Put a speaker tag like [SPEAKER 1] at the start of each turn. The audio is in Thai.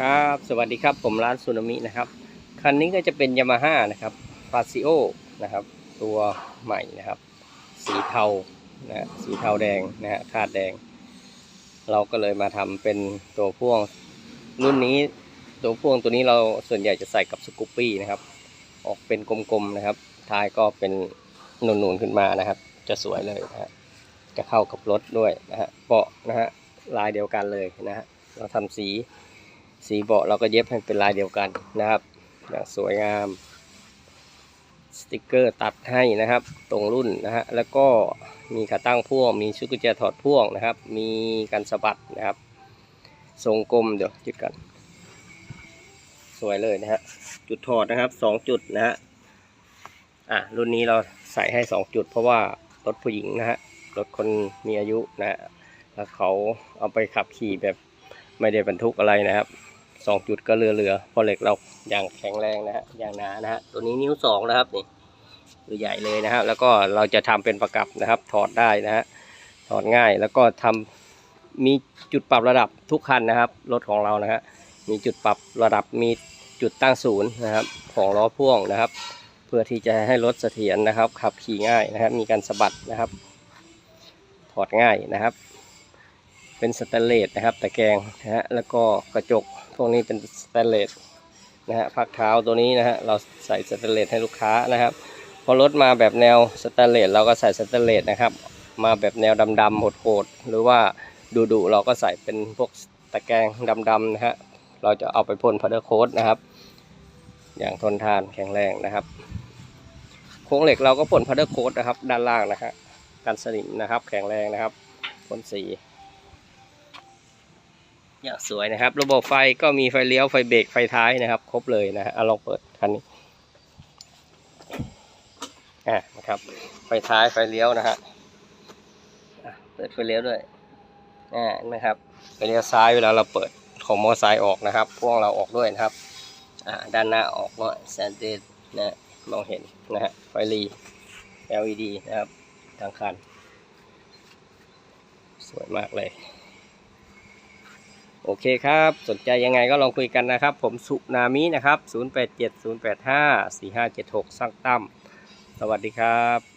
[SPEAKER 1] ครับ สวัสดีครับ ผมร้านซูนามินะครับ คันนี้ก็จะเป็นยามาฮ่านะครับฟาซิโอนะครับ ตัวใหม่นะครับ สีเทานะสีเทาแดงนะฮะคาดแดง เราก็เลยมาทำเป็นตัวพ่วงรุ่นนี้ ตัวพ่วงตัวนี้เราส่วนใหญ่จะใส่กับสกูปปี้นะครับ ออกเป็นกลมๆนะครับ ท้ายก็เป็นนูนๆขึ้นมานะครับ จะสวยเลยนะฮะจะเข้ากับรถด้วยนะฮะเบาะนะฮะลายเดียวกันเลยนะฮะเราทำสี สีเบาะเราก็เย็บให้เป็นลายเดียวกันนะครับสวยงาม สติกเกอร์ตัดให้นะครับ ตรงรุ่นนะฮะแล้วก็มีขาตั้งพ่วง มีชุดกุญแจถอดพ่วงนะครับ มีกันสะบัดนะครับ ทรงกลมเดี๋ยวจุดกัน สวยเลยนะฮะจุดถอดนะครับสองจุดนะฮะอะรุ่นนี้เราใส่ให้สองจุด เพราะว่ารถผู้หญิงนะฮะรถคนมีอายุนะฮะแล้วเขาเอาไปขับขี่แบบไม่ได้บรรทุกอะไรนะครับ สองจุดก็เรือเรือๆเพราะเหล็กเราอย่างแข็งแรงนะฮะอย่างหนานะฮะตัวนี้นิ้วสองนะครับนี่ตัวใหญ่เลยนะฮะแล้วก็เราจะทำเป็นประกับนะครับ ถอดได้นะฮะถอดง่ายแล้วก็ทำมีจุดปรับระดับทุกคันนะครับรถของเรานะฮะมีจุดปรับระดับมีจุดตั้งศูนย์นะครับ ของล้อพ่วงนะครับ เพื่อที่จะให้รถเสถียรนะครับ ขับขี่ง่ายนะครับมีการสะบัดนะครับ ถอดง่ายนะครับ เป็นสแตนเลสนะครับตะแกรงนะฮะแล้วก็กระจก วกนี้เป็นสแตนเลสนะฮะพักเท้าตัวนี้นะฮะเราใส่สแตนเลสให้ลูกค้านะครับพอรถมาแบบแนวสแตนเลสเราก็ใส่สแตนเลสนะครับมาแบบแนวดำๆโหดๆหรือว่าดุๆเราก็ใส่เป็นพวกตะแกรงดำๆนะฮะเราจะเอาไปพ่นพัดเดอร์โค้ดนะครับ อย่างทนทานแข็งแรงนะครับ โครงเหล็กเราก็พ่นพัดเดอร์โค้ดนะครับ ด้านล่างนะฮะกันสนิมนะครับ แข็งแรงนะครับพ่นสี อย่างสวยนะครับ ระบบไฟก็มีไฟเลี้ยวไฟเบรกไฟท้ายนะครับ ครบเลยนะฮะลองเปิดคันนี้อะนะครับ ไฟท้ายไฟเลี้ยวนะฮะเปิดไฟเลี้ยวด้วยอ่าเห็นไหมครับไฟเลี้ยวซ้ายเวลาเราเปิดของมอเตอร์ไซค์ออกนะครับพ่วงเราออกด้วยนะครับอ่าด้านหน้าออกด้วยแซนเดนะมองเห็นนะฮะไฟรี LED นะครับทางคัน สวยมากเลย โอเคครับ สนใจยังไงก็ลองคุยกันนะครับ ผมสุนามินะครับ 0870854576 สร้างตั้มสวัสดีครับ